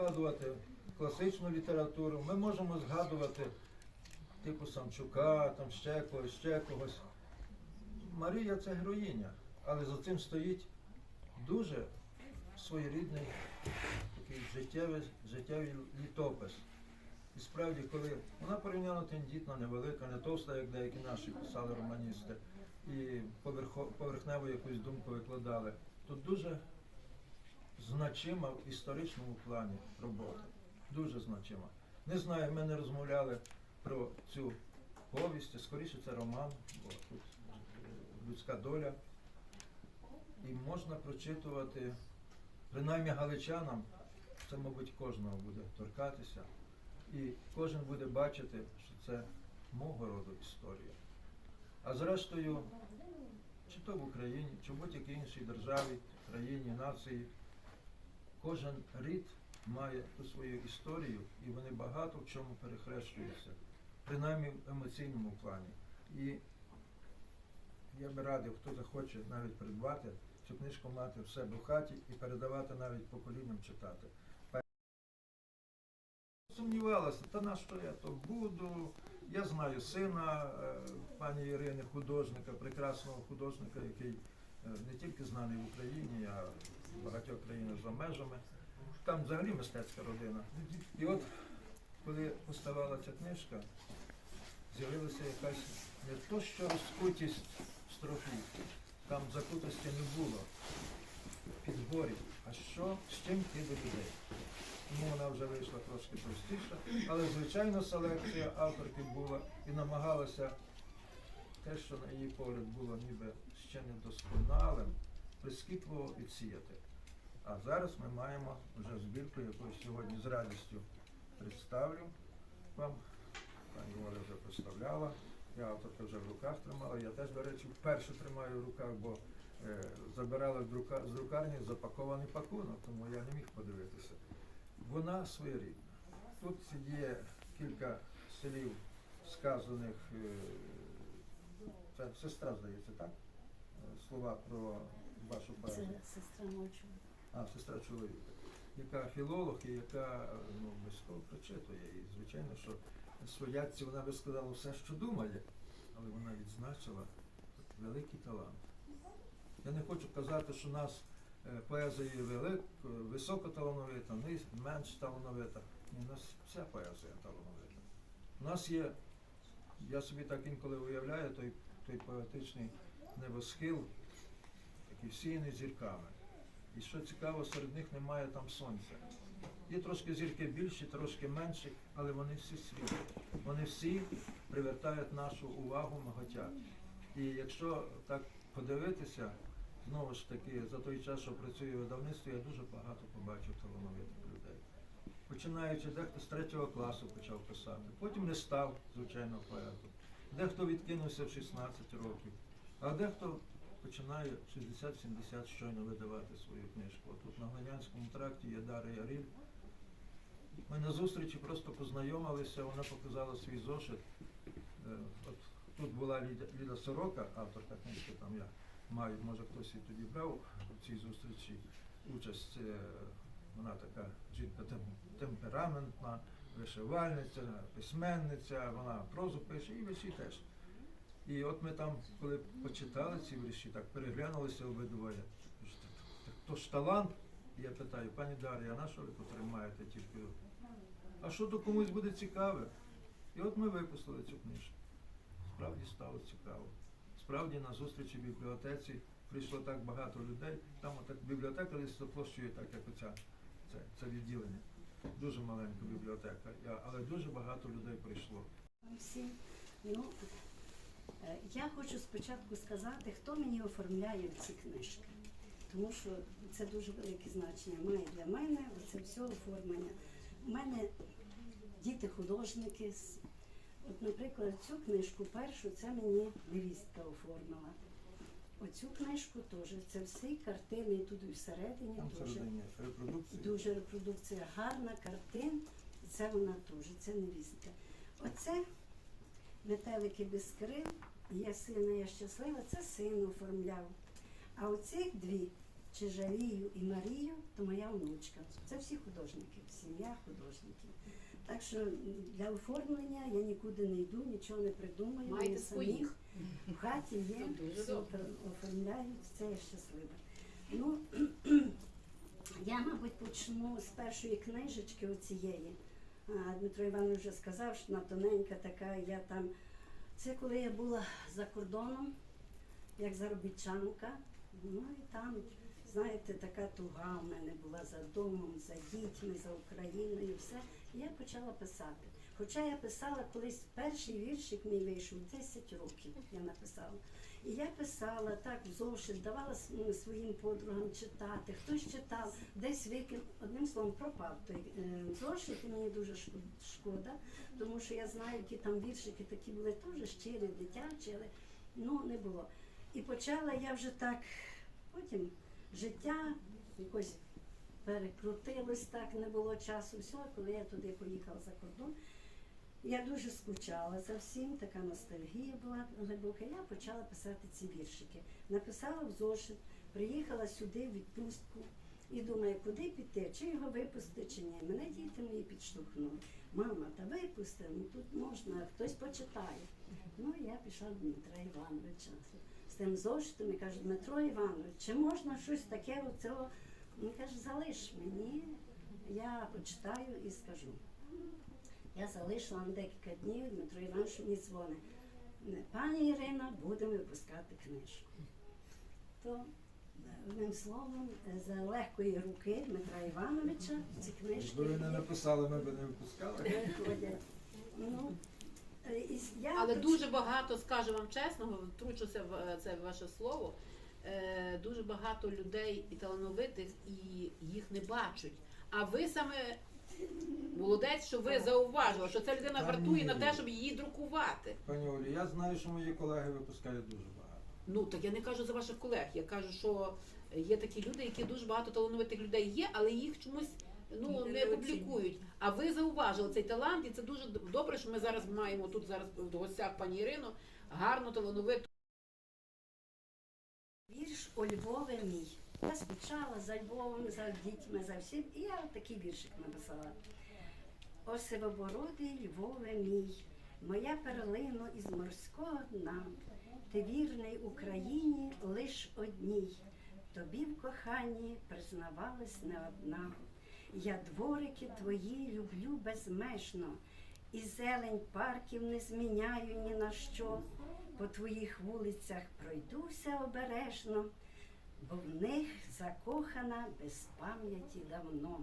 згадувати класичну літературу, ми можемо згадувати типу Самчука, там ще когось, ще когось. Марія це героїня, але за цим стоїть дуже своєрідний такий життєвий, життєвий літопис. І справді, коли вона порівняно тендітна, невелика, не товста, як деякі наші писали романісти, і поверхневу якусь думку викладали, тут дуже значима в історичному плані робота. Дуже значима. Не знаю, ми не розмовляли про цю повість, скоріше це роман, бо тут людська доля. І можна прочитувати, принаймні галичанам, це, мабуть, кожного буде торкатися. І кожен буде бачити, що це мого роду історія. А зрештою, чи то в Україні, чи в будь-якій іншій державі, країні, нації, кожен рід має ту свою історію, і вони багато в чому перехрещуються, принаймні в емоційному плані. І я би радив, хто захоче навіть придбати цю книжку мати в себе в хаті і передавати навіть поколінням читати. Сумнівалася, та на що я то буду. Я знаю сина е, пані Ірини, художника, прекрасного художника, який е, не тільки знаний в Україні, а багатьох країнах за межами. Там взагалі мистецька родина. І от коли поставала ця книжка, з'явилася якась не то, що розкутість строфі, там закутості не було підборів, а що з чим йти до людей. Тому вона вже вийшла трошки простіша, але звичайно селекція авторки була і намагалася те, що на її погляд було ніби ще недосконалим, прискіпливо відсіяти. А зараз ми маємо вже збірку, яку сьогодні з радістю представлю вам. Пані Оля вже представляла, я авторка вже в руках тримала. Я теж, до речі, вперше тримаю в руках, бо е, забирали друка- з друкарні запакований пакунок, тому я не міг подивитися. Вона своєрідна. Тут є кілька слів сказаних, е, це сестра, здається, так? Е, Слова про вашу Це поезію. сестра мочу. А, сестра чоловіка, яка філолог і яка ну, обов'язково прочитує. І звичайно, що свояці вона би сказала все, що думає, але вона відзначила великий талант. Я не хочу казати, що нас е, поезія велик, е, високо менш талановита. Ні, у нас вся поезія талановита. У нас є, я собі так інколи уявляю, той, той поетичний небосхил, який всіяний зірками. І що цікаво, серед них немає там сонця. Є трошки зірки більші, трошки менші, але вони всі світлі. Вони всі привертають нашу увагу моготять. І якщо так подивитися, знову ж таки, за той час, що працює видавництво, я дуже багато побачив талановитих людей. Починаючи, дехто з третього класу почав писати, потім не став, звичайно, поетом. Дехто відкинувся в 16 років, а дехто починає 60-70 щойно видавати свою книжку. Тут на Глинянському тракті є Дар'я Яріль. Ми на зустрічі просто познайомилися, вона показала свій зошит. Е, От тут була Ліда, Ліда Сорока, авторка книжки, там я маю, може хтось і тоді брав у цій зустрічі участь. Е, Вона така жінка темпераментна, вишивальниця, письменниця, вона прозу пише і вірші теж. І от ми там, коли почитали ці вірші, так переглянулися обидвоє. «Так- То ж талант. Я питаю, пані Дар'я, а на що ви тут тримаєте тільки? А що то комусь буде цікаве? І от ми випустили цю книжку. Справді стало цікаво. Справді на зустрічі в бібліотеці прийшло так багато людей. Там отак бібліотека десь за так як оця, це, це відділення. Дуже маленька бібліотека, але дуже багато людей прийшло. Всі. Ну, я хочу спочатку сказати, хто мені оформляє ці книжки. Тому що це дуже велике значення має для мене це все оформлення. У мене діти художники. От, наприклад, цю книжку першу це мені невістка оформила. Оцю книжку теж. Це всі картини, і тут і всередині Там теж. всередині. Дуже репродукція гарна, картин. Це вона теж, це невістка. Оце метелики без крил, я сина, я щаслива, це син оформляв. А оцих дві чи жалію і Марію, то моя внучка. Це всі художники, сім'я художників. Так що для оформлення я нікуди не йду, нічого не придумаю. Маєте своїх. В хаті є, Ну, дуже все добре. пер- оформляють, це я щаслива. Ну, я, мабуть, почну з першої книжечки оцієї. Дмитро Іванович вже сказав, що вона тоненька така, я там. Це коли я була за кордоном, як заробітчанка. Ну і там, знаєте, така туга в мене була за домом, за дітьми, за Україною, все. І я почала писати. Хоча я писала колись перший віршик мій вийшов 10 років, я написала. І я писала так в зошит, давала своїм подругам читати. Хтось читав, десь викинув. Одним словом, пропав той е, зошит, і мені дуже шкода, тому що я знаю, які там віршики такі були теж щирі, дитячі, але ну не було. І почала я вже так, потім життя якось перекрутилось так, не було часу. Все, коли я туди поїхала за кордон, я дуже скучала за всім, така ностальгія була глибока. Я почала писати ці віршики. Написала в зошит, приїхала сюди в відпустку і думаю, куди піти, чи його випустити, чи ні. Мене діти мої підштовхнули. Мама, та випусти, ну тут можна, хтось почитає. Ну, я пішла до Дмитра Івановича з тим зошитом і кажу, Дмитро Іванович, чи можна щось таке оцього? Він каже, залиш мені, я почитаю і скажу. Я залишила на декілька днів, Дмитро Іванович мені дзвонить. Пані Ірина, будемо випускати книжку. То, е, одним словом, е, за легкої руки Дмитра Івановича ці книжки Якби ви не написали, ми б не випускали. виходять. Ну, е, і я Але дуже багато, скажу вам чесно, втручуся в це ваше слово. е, Дуже багато людей і талановитих, і їх не бачать. А ви саме молодець, що ви зауважили, що ця людина Та вартує на те, щоб її друкувати. Пані Олі, я знаю, що мої колеги випускають дуже багато. Ну так я не кажу за ваших колег. Я кажу, що є такі люди, які дуже багато талановитих людей є, але їх чомусь ну не публікують. А ви зауважили цей талант, і це дуже добре, що ми зараз маємо тут зараз в гостях пані Ірину, гарну талановиту. Вірш у Львові мій. Я скучала за Львовом, за дітьми, за всім. І я такий віршик написала. О сивобородий Львове мій, моя перлино із морського дна, ти вірний Україні лиш одній, тобі в коханні признавалась не одна. Я дворики твої люблю безмежно, і зелень парків не зміняю ні на що. По твоїх вулицях пройдуся обережно, бо в них закохана без пам'яті давно.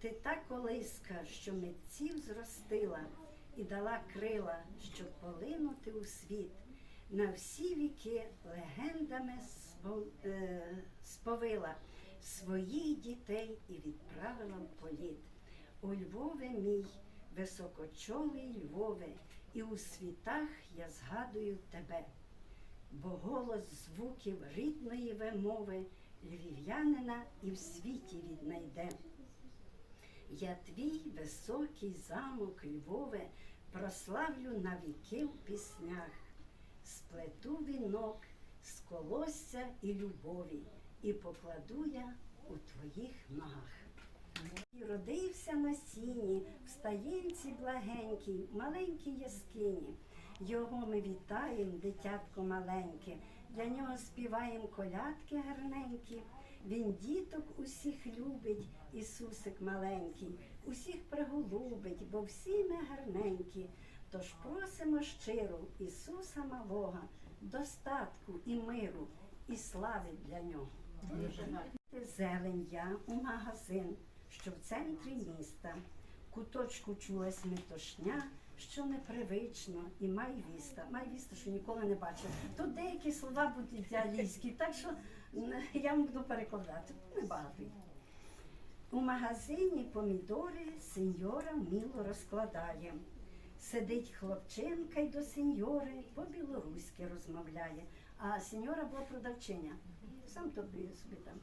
Ти та колиска, що митців зростила і дала крила, щоб полинути у світ. На всі віки легендами е, сповила своїх дітей і відправила в політ. У Львове мій, високочолий Львове, і у світах я згадую тебе, бо голос звуків рідної вимови львів'янина і в світі віднайде. Я твій високий замок Львове прославлю на віки в піснях, сплету вінок з колосся і любові, і покладу я у твоїх ногах. І родився на сіні, в стаєнці благенькій, маленькій яскині. Його ми вітаєм, дитятко маленьке, для нього співаєм колядки гарненькі. Він діток усіх любить, Ісусик маленький, усіх приголубить, бо всі ми гарненькі. Тож просимо щиро Ісуса малого, достатку і миру, і слави для нього. Зелень я у магазин, що в центрі міста. Куточку чулась метушня, що непривично, і майвіста. Майвіста, що ніколи не бачила. Тут деякі слова будуть італійські, так що я буду перекладати. Небагато. У магазині помідори сеньора міло розкладає. Сидить хлопчинка й до сеньори по-білоруськи розмовляє. А сеньора була продавчиня. Сам тобі собі там.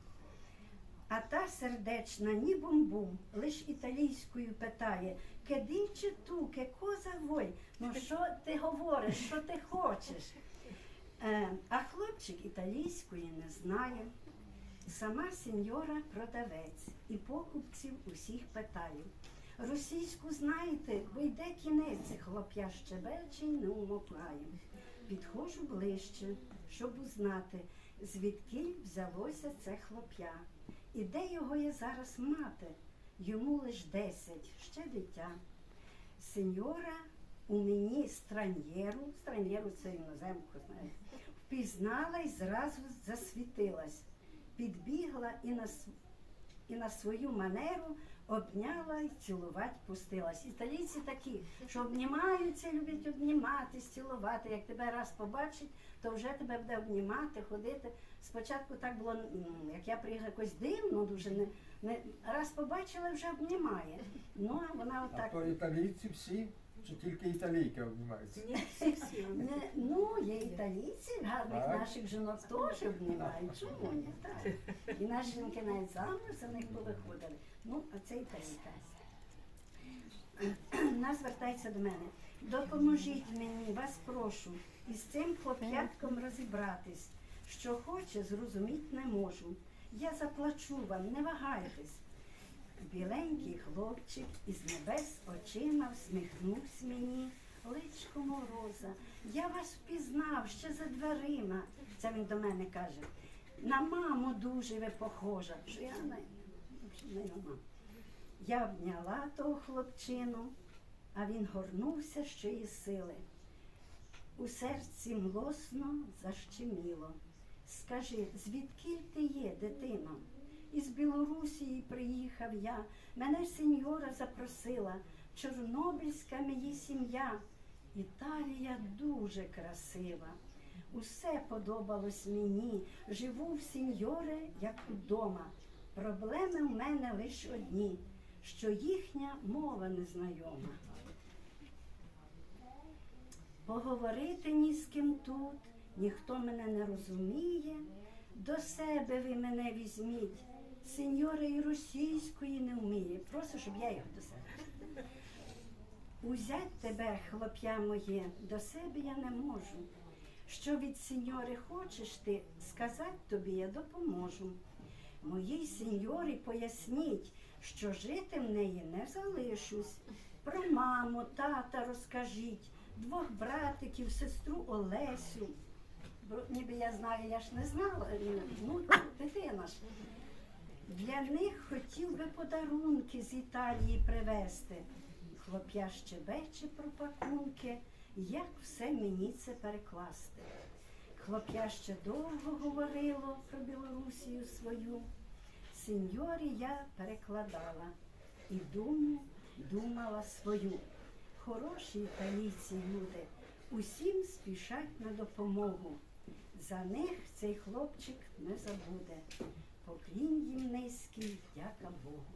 А та сердечна, ні бум-бум, лиш італійською питає, кеди чи ту, ке коза вой, ну що ти говориш, що ти хочеш? Е, а хлопчик італійської не знає. Сама сеньора продавець і покупців усіх питаю. Російську знаєте, бо йде кінець, хлоп'я щебече й не умовкає. Підходжу ближче, щоб узнати, звідки взялося це хлоп'я. І де його є зараз мати? Йому лиш десять, ще дитя. Сеньора у мені странєру, странєру це іноземку, знаєте, впізнала і зразу засвітилась, підбігла і на, і на свою манеру обняла і цілувати пустилась. Італійці такі, що обнімаються, люблять обніматись, цілувати. Як тебе раз побачить, то вже тебе буде обнімати, ходити. Спочатку так було, як я приїхала якось дивно, дуже не, не раз побачила, вже обнімає. Ну а вона А отак. то італійці всі, чи тільки італійки обнімаються? Ні, всі всі. Не, ну, є італійці, гарних Так. наших жінок теж обнімають. Чому ні? Так. І наші жінки навіть замуж за них повиходили. Ну, а це італійка. Нас звертається до мене. Допоможіть мені, вас прошу, із цим хлоп'ятком розібратись. Що хоче, зрозуміть не можу. Я заплачу вам, не вагайтесь. Біленький хлопчик із небес очима всміхнувся мені. Личко мороза, я вас впізнав ще за дверима. Це він до мене каже. На маму дуже ви похожа. Що я не на маму. Я обняла того хлопчину, а він горнувся ще із сили. У серці млосно защеміло. Скажи, звідки ти є, дитино? Із Білорусії приїхав я. Мене сеньора запросила. Чорнобильська мені сім'я. Італія дуже красива. Усе подобалось мені. Живу в сеньори, як удома. Проблеми в мене лише одні, що їхня мова незнайома. Поговорити ні з ким тут, ніхто мене не розуміє. До себе ви мене візьміть. Сеньора і російської не вміє. Прошу, щоб я його до себе. Узять тебе, хлоп'я моє, до себе я не можу. Що від сеньори хочеш ти, сказати тобі я допоможу. Моїй сеньорі поясніть, що жити в неї не залишусь. Про маму, тата розкажіть, двох братиків, сестру Олесю. Бо ніби я знаю, я ж не знала, ну, дитина ж. Для них хотів би подарунки з Італії привезти. Хлоп'я щебече про пакунки, як все мені це перекласти. Хлоп'я ще довго говорило про Білорусію свою. Сеньорі я перекладала і думу думала свою. Хороші італійці люди, усім спішать на допомогу. За них цей хлопчик не забуде. Поклін їм низький, дяка Богу.